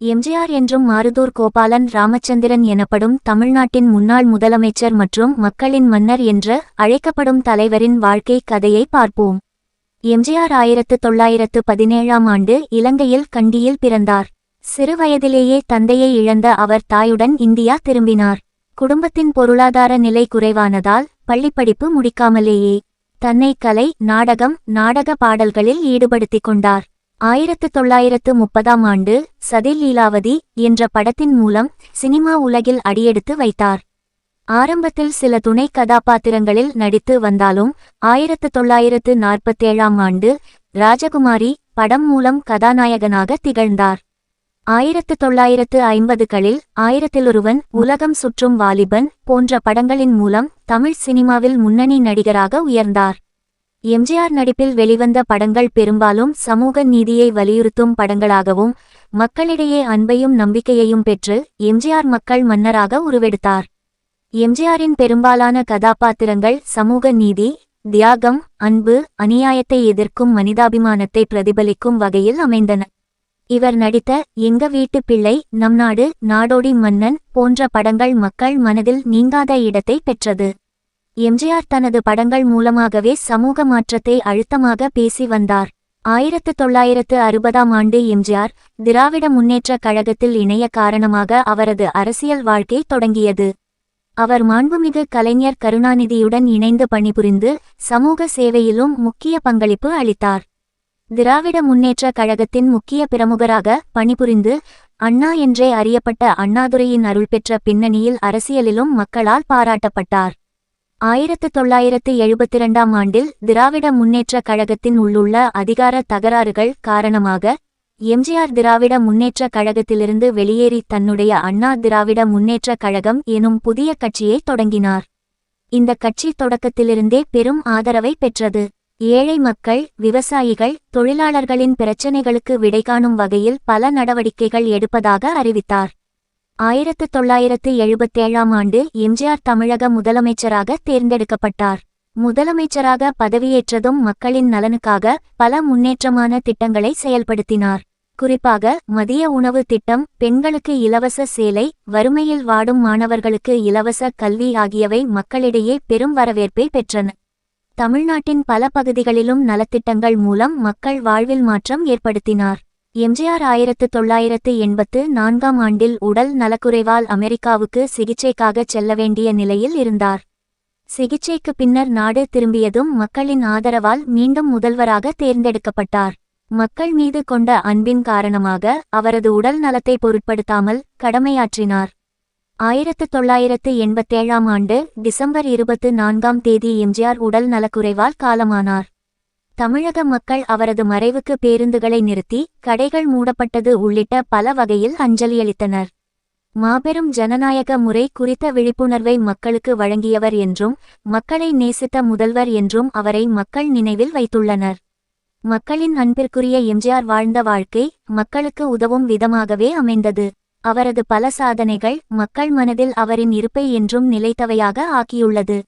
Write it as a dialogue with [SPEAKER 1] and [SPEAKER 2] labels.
[SPEAKER 1] எம்ஜிஆர் என்றும் மாருதூர் கோபாலன் ராமச்சந்திரன் எனப்படும் தமிழ்நாட்டின் முன்னாள் முதலமைச்சர் மற்றும் மக்களின் மன்னர் என்று அழைக்கப்படும் தலைவரின் வாழ்க்கை கதையை பார்ப்போம். எம்ஜிஆர் ஆயிரத்து தொள்ளாயிரத்து பதினேழாம் ஆண்டு இலங்கையில் கண்டியில் பிறந்தார். சிறுவயதிலேயே தந்தையை இழந்த அவர் தாயுடன் இந்தியா திரும்பினார். குடும்பத்தின் பொருளாதார நிலை குறைவானதால் பள்ளிப்படிப்பு முடிக்காமலேயே தன்னை கலை நாடகம் நாடக பாடல்களில் ஈடுபடுத்திக் கொண்டார். ஆயிரத்து தொள்ளாயிரத்து முப்பதாம் ஆண்டு சதில் லீலாவதி என்ற படத்தின் மூலம் சினிமா உலகில் அடியெடுத்து வைத்தார். ஆரம்பத்தில் சில துணை கதாபாத்திரங்களில் நடித்து வந்தாலும் ஆயிரத்து தொள்ளாயிரத்து நாற்பத்தேழாம் ஆண்டு ராஜகுமாரி படம் மூலம் கதாநாயகனாக திகழ்ந்தார். ஆயிரத்து தொள்ளாயிரத்து ஐம்பதுகளில் ஆயிரத்திலொருவன் உலகம் சுற்றும் வாலிபன் போன்ற படங்களின் மூலம் தமிழ் சினிமாவில் முன்னணி நடிகராக உயர்ந்தார். எம்ஜிஆர் நடிப்பில் வெளிவந்த படங்கள் பெரும்பாலும் சமூக நீதியை வலியுறுத்தும் படங்களாகவும் மக்களிடையே அன்பையும் நம்பிக்கையையும் பெற்று எம்ஜிஆர் மக்கள் மன்னராக உருவெடுத்தார். எம்ஜிஆரின் பெரும்பாலான கதாபாத்திரங்கள் சமூக நீதி தியாகம் அன்பு அநியாயத்தை எதிர்க்கும் மனிதாபிமானத்தை பிரதிபலிக்கும் வகையில் அமைந்தன. இவர் நடித்த எங்க வீட்டு பிள்ளை நம் நாடு நாடோடி மன்னன் போன்ற படங்கள் மக்கள் மனதில் நீங்காத இடத்தை பெற்றது. எம்ஜிஆர் தனது படங்கள் மூலமாகவே சமூக மாற்றத்தை அழுத்தமாக பேசி வந்தார். ஆயிரத்து தொள்ளாயிரத்து அறுபதாம் ஆண்டு எம்ஜிஆர் திராவிட முன்னேற்றக் கழகத்தில் இணைய காரணமாக அவரது அரசியல் வாழ்க்கை தொடங்கியது. அவர் மாண்புமிகு கலைஞர் கருணாநிதியுடன் இணைந்து பணிபுரிந்து சமூக சேவையிலும் முக்கிய பங்களிப்பு அளித்தார். திராவிட முன்னேற்றக் கழகத்தின் முக்கிய பிரமுகராக பணிபுரிந்து அண்ணா என்றே அறியப்பட்ட அண்ணாதுரையின் அருள் பெற்ற பின்னணியில் அரசியலிலும் மக்களால் பாராட்டப்பட்டார். ஆயிரத்து தொள்ளாயிரத்து எழுபத்திரண்டாம் ஆண்டில் திராவிட முன்னேற்றக் கழகத்தின் உள்ளுள்ள அதிகார தகராறுகள் காரணமாக எம்ஜிஆர் திராவிட முன்னேற்றக் கழகத்திலிருந்து வெளியேறி தன்னுடைய அண்ணா திராவிட முன்னேற்றக் கழகம் எனும் புதிய கட்சியை தொடங்கினார். இந்த கட்சி தொடக்கத்திலிருந்தே பெரும் ஆதரவை பெற்றது. ஏழை மக்கள் விவசாயிகள் தொழிலாளர்களின் பிரச்சினைகளுக்கு விடை காணும் வகையில் பல நடவடிக்கைகள் எடுப்பதாக அறிவித்தார். ஆயிரத்து தொள்ளாயிரத்து எழுபத்தேழாம் ஆண்டு எம்ஜிஆர் தமிழக முதலமைச்சராக தேர்ந்தெடுக்கப்பட்டார். முதலமைச்சராக பதவியேற்றதும் மக்களின் நலனுக்காக பல முன்னேற்றமான திட்டங்களை செயல்படுத்தினார். குறிப்பாக மதிய உணவு திட்டம் பெண்களுக்கு இலவச சேலை வறுமையில் வாடும் மாணவர்களுக்கு இலவச கல்வி ஆகியவை மக்களிடையே பெரும் வரவேற்பை பெற்றன. தமிழ்நாட்டின் பல பகுதிகளிலும் நலத்திட்டங்கள் மூலம் மக்கள் வாழ்வில் மாற்றம் ஏற்படுத்தினார். எம்ஜிஆர் ஆயிரத்து தொள்ளாயிரத்து எண்பத்து நான்காம் ஆண்டில் உடல் நலக்குறைவால் அமெரிக்காவுக்கு சிகிச்சைக்காக செல்ல வேண்டிய நிலையில் இருந்தார். சிகிச்சைக்கு பின்னர் நாடு திரும்பியதும் மக்களின் ஆதரவால் மீண்டும் முதல்வராக தேர்ந்தெடுக்கப்பட்டார். மக்கள் மீது கொண்ட அன்பின் காரணமாக அவரது உடல் நலத்தை பொருட்படுத்தாமல் கடமையாற்றினார். ஆயிரத்து தொள்ளாயிரத்து எண்பத்தேழாம் ஆண்டு டிசம்பர் இருபத்து நான்காம் தேதி எம்ஜிஆர் உடல் நலக்குறைவால் காலமானார். தமிழக மக்கள் அவரது மறைவுக்கு பேருந்துகளை நிறுத்தி கடைகள் மூடப்பட்டது உள்ளிட்ட பல வகையில் அஞ்சலியளித்தனர். மாபெரும் ஜனநாயக முறை குறித்த விழிப்புணர்வை மக்களுக்கு வழங்கியவர் என்றும் மக்களை நேசித்த முதல்வர் என்றும் அவரை மக்கள் நினைவில் வைத்துள்ளனர். மக்களின் அன்பிற்குரிய எம்ஜிஆர் வாழ்ந்த வாழ்க்கை மக்களுக்கு உதவும் விதமாகவே அமைந்தது. அவரது பல சாதனைகள் மக்கள் மனதில் அவரின் இருப்பை என்றும் நிலைத்தவையாக ஆக்கியுள்ளது.